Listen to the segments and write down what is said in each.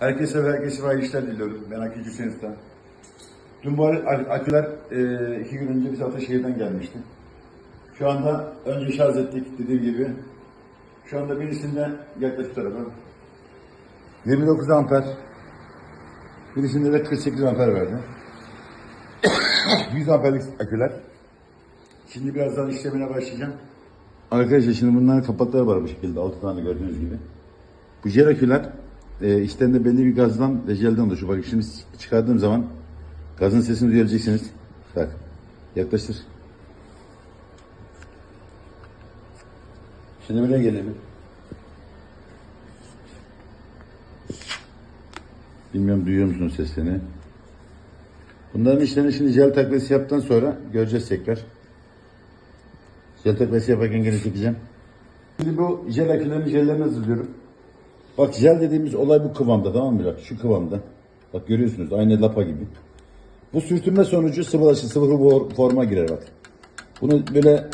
Herkese ve herkese hayırlı işler diliyorum. Ben Hüseyin Usta. Dün bu ak- aküler e, iki gün önce biz Ataşehir'den gelmişti. Şu anda önce şarj ettik dediğim gibi. Şu anda birisinde yaklaşık tarafa 29 amper. Birisinde de 48 amper verdi. 100 amperlik aküler. Şimdi birazdan işlemine başlayacağım. Arkadaşlar şimdi bunların kapakları var bu şekilde. 6 tane gördüğünüz gibi. Bu jel aküler e, içlerinde belli bir gazdan ve jelden oluşuyor. Bakın şimdi çıkardığım zaman gazın sesini duyabileceksiniz. Bak yaklaştır. Şimdi buraya gelelim. Bilmiyorum duyuyor musunuz seslerini? Bunların işlerini şimdi jel takviyesi yaptıktan sonra göreceğiz tekrar. Jel takviyesi yaparken geri çekeceğim. Şimdi bu jel akülerin jellerini hazırlıyorum. Bak jel dediğimiz olay bu kıvamda tamam mı? Bak şu kıvamda. Bak görüyorsunuz aynı lapa gibi. Bu sürtünme sonucu sıvılaşır, sıvı for- forma girer bak. Bunu böyle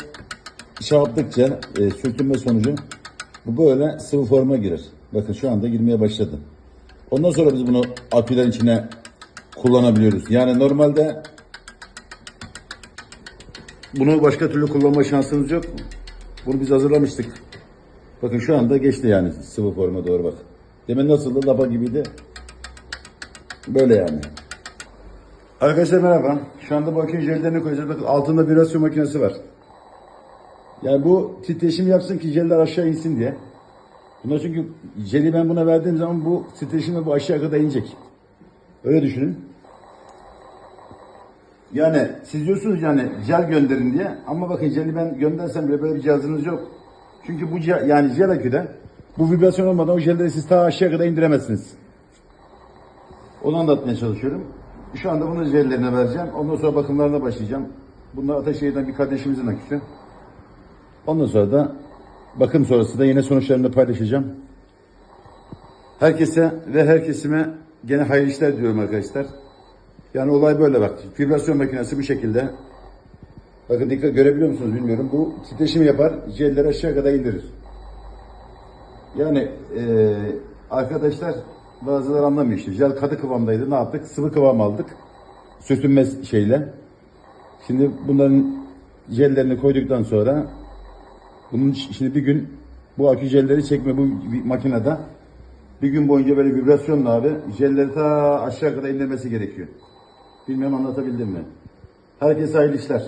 şey yaptıkça e, sürtünme sonucu bu böyle sıvı forma girer. Bakın şu anda girmeye başladı. Ondan sonra biz bunu akülerin içine kullanabiliyoruz. Yani normalde bunu başka türlü kullanma şansınız yok. Bunu biz hazırlamıştık. Bakın şu anda geçti yani sıvı forma doğru bak. Demin nasıldı? Lapa gibiydi. Böyle yani. Arkadaşlar merhaba. Şu anda bu akünün jellerini koyacağız. Bakın altında bir rasyo makinesi var. Yani bu titreşim yapsın ki jeller aşağı insin diye. Buna çünkü jeli ben buna verdiğim zaman bu titreşimle bu aşağı kadar inecek. Öyle düşünün. Yani siz diyorsunuz yani jel gönderin diye ama bakın jeli ben göndersem bile böyle bir cihazınız yok. Çünkü bu yani jel aküde bu vibrasyon olmadan o jelleri siz ta aşağı kadar indiremezsiniz. Onu anlatmaya çalışıyorum. Şu anda bunun jellerine vereceğim. Ondan sonra bakımlarına başlayacağım. Bunlar Ataşehir'den bir kardeşimizin aküsü. Ondan sonra da bakım sonrası da yine sonuçlarını paylaşacağım. Herkese ve herkesime gene hayırlı işler diliyorum arkadaşlar. Yani olay böyle bak. Vibrasyon makinesi bu şekilde. Bakın dikkat görebiliyor musunuz bilmiyorum. Bu titreşim yapar. Jelleri aşağı kadar indirir. Yani eee, arkadaşlar bazıları anlamıyor işte. Jel katı kıvamdaydı. Ne yaptık? Sıvı kıvam aldık. Sürtünme şeyle. Şimdi bunların jellerini koyduktan sonra bunun şimdi bir gün bu akü jelleri çekme bu makinede bir gün boyunca böyle vibrasyonla abi jelleri ta aşağı kadar indirmesi gerekiyor. Bilmem anlatabildim mi? Herkese hayırlı işler.